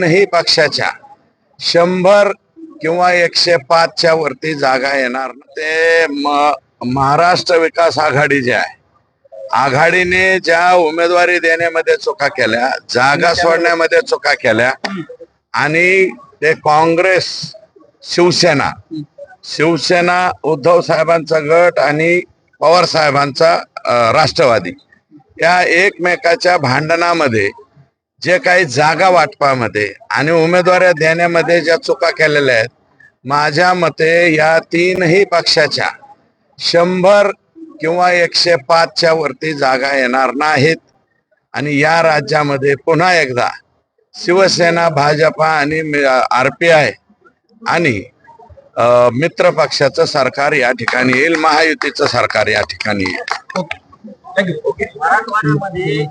ही पक्षाच्या शंभर किंवा एकशे पाचच्या वरती जागा येणार ते महाराष्ट्र विकास आघाडी जे आहे आघाडीने ज्या उमेदवारी देण्यामध्ये चुका केल्या जागा सोडण्यामध्ये चुका केल्या आणि ते काँग्रेस शिवसेना शिवसेना उद्धव साहेबांचा गट आणि पवार साहेबांचा राष्ट्रवादी या एकमेकाच्या भांडणामध्ये जे काही जागा वाटपामध्ये आणि उमेदवाऱ्या देण्यामध्ये ज्या चुका केलेल्या आहेत माझ्या मते या तीनही पक्षाच्या शंभर किंवा एकशे पाचच्या वरती जागा येणार नाहीत. आणि या राज्यामध्ये पुन्हा एकदा शिवसेना भाजपा आणि आर पी आय आणि मित्र पक्षाचं सरकार या ठिकाणी येईल महायुतीचं सरकार या ठिकाणी येईल. मराठवाड्यामध्ये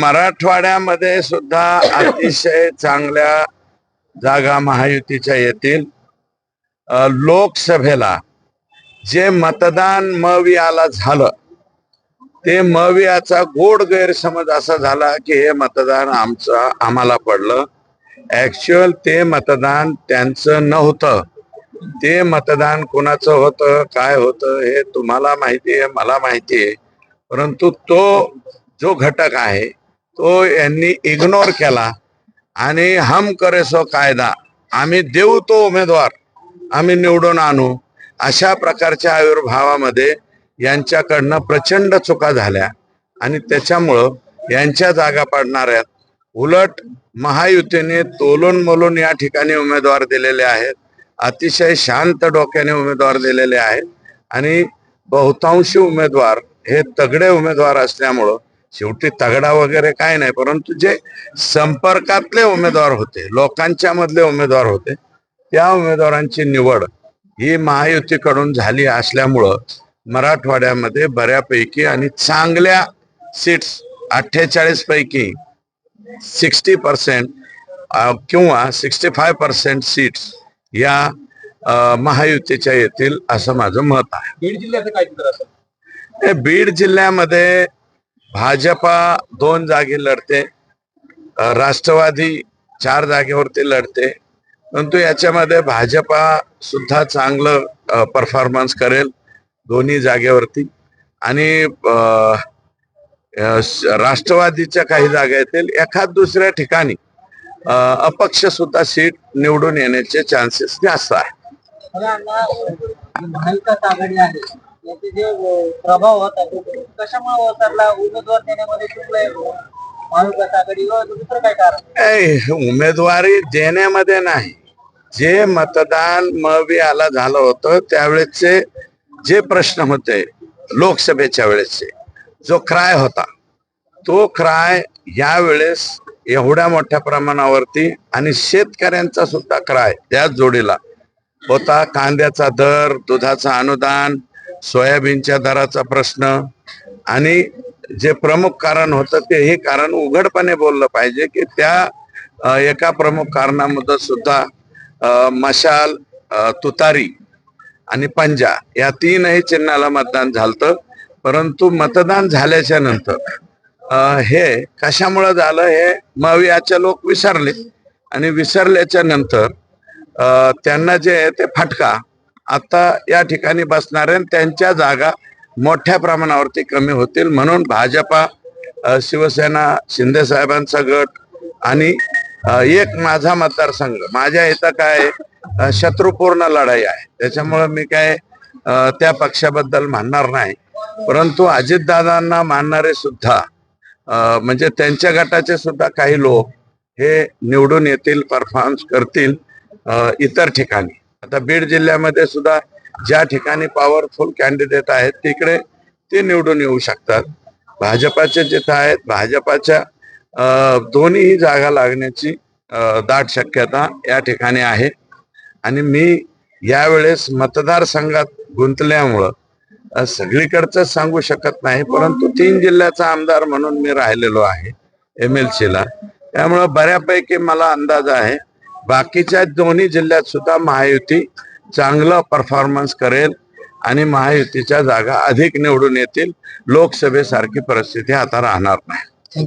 मराठवाड्यामध्ये सुद्धा अतिशय चांगल्या जागा महायुतीच्या येतील. लोकसभेला जे मतदान मवियाला झालं ते मवियाचा गोड गैरसमज असा झाला की हे मतदान आमचं आम्हाला पडलं. ऍक्च्युअल ते मतदान त्यांचं नव्हतं. ते मतदान कोणाचं होतं काय होतं हे तुम्हाला माहिती आहे मला माहिती आहे. परंतु तो जो घटक आहे तो यांनी इग्नोर केला आणि हम करेसो कायदा आम्ही देऊ तो उमेदवार आम्ही निवडून आणू अशा प्रकारच्या आविर्भावामध्ये यांच्याकडनं प्रचंड चुका झाल्या आणि त्याच्यामुळं यांच्या जागा पडणाऱ्या उलट महायुतीने तोलून मोलून या ठिकाणी उमेदवार दिलेले आहेत. अतिशय शांत डोक्याने उमेदवार दिलेले आहेत. आणि बहुतांशी उमेदवार हे तगडे उमेदवार असल्यामुळं शेवटी तगडा वगैरे काय नाही परंतु जे संपर्कातले उमेदवार होते लोकांच्या मधले उमेदवार होते त्या उमेदवारांची निवड ही महायुतीकडून झाली असल्यामुळं मराठवाड्यामध्ये बऱ्यापैकी आणि चांगल्या सीट्स अठ्ठेचाळीस पैकी सिक्स्टी पर्सेंट किंवा सिक्स्टी फाय पर्सेंट सीट्स या महायुतीच्या येतील असं माझं मत आहे. बीड जिल्ह्याचं काय चित्र हे बीड जिल्ह्यामध्ये भाजपा दोन जागी लढते राष्ट्रवादी चार जागेवरती लढते परंतु याच्यामध्ये भाजपा सुद्धा चांगलं परफॉर्मन्स करेल दोन्ही जागेवरती. आणि राष्ट्रवादीच्या काही जागा येतील एखाद दुसऱ्या ठिकाणी अपक्ष सुद्धा सीट निवडून येण्याचे चान्सेस जास्त आहे बघा अण्णा, जी महाविकास आघाडी आहे. याचे जे अ, प्रभाव होता तो कशामुळे ओसरला? उमेदवार देण्यामध्ये चुकलंय महाविकास आघाडी व दुसरं काय कारण? ए, उमेदवारी देण्यामध्ये नाही. जे मतदान मवियाला झालं होतं त्यावेळेसचे जे प्रश्न होते लोकसभेच्या वेळेसचे जो क्राय होता तो क्राय यावेळेस एवढ्या मोठ्या प्रमाणावरती आणि शेतकऱ्यांचा सुद्धा क्राय त्याच जोडीला. होता कांद्याचा दर दुधाचं अनुदान सोयाबीनच्या दराचा प्रश्न आणि जे प्रमुख कारण होतं ते हे कारण उघडपणे बोललं पाहिजे की त्या एका प्रमुख कारणामध्ये सुद्धा मशाल तुतारी आणि पंजा या तीनही चिन्हाला मतदान झालं परंतु मतदान झाल्याच्यानंतर हे कशामुळे झालं हे मवियाचे लोक विसरले. आणि विसरल्याच्या नंतर त्यांना जे आहे ते फटका. आता या ठिकाणी बसणारे त्यांच्या जागा मोठ्या प्रमाणावरती कमी होतील म्हणून भाजपा शिवसेना शिंदे साहेबांचा गट आणि एक माझा मतदारसंघ. माझ्या इथं काय शत्रुपूर्ण लढाई आहे. त्याच्यामुळं मी काय त्या पक्षाबद्दल मानणार नाही. परंतु अजितदादांना मानणारे सुद्धा म्हणजे त्यांच्या गटाचे सुद्धा काही लोक हे निवडून येतील परफॉर्मन्स करतील इतर ठिकाणी. आता बीड जिल्ह्यामध्ये सुद्धा ज्या ठिकाणी पॉवरफुल कॅन्डिडेट आहेत तिकडे ते निवडून येऊ शकतात. भाजपाचे जिथं आहेत भाजपाच्या दोन्हीही दोन्ही जागा लागण्याची दाट शक्यता या ठिकाणी आहे. आणि मी यावेळेस मतदारसंघात गुंतल्यामुळं सगळीकडचं सांगू शकत नाही परंतु तीन जिल्ह्याचा आमदार म्हणून मी राहिलेलो आहे एम एल ला त्यामुळं बऱ्यापैकी मला अंदाज आहे बाकीच्या दोन्ही जिल्ह्यात सुद्धा महायुती चांगलं परफॉर्मन्स करेल आणि महायुतीच्या जागा अधिक निवडून येतील लोकसभेसारखी परिस्थिती आता राहणार नाही.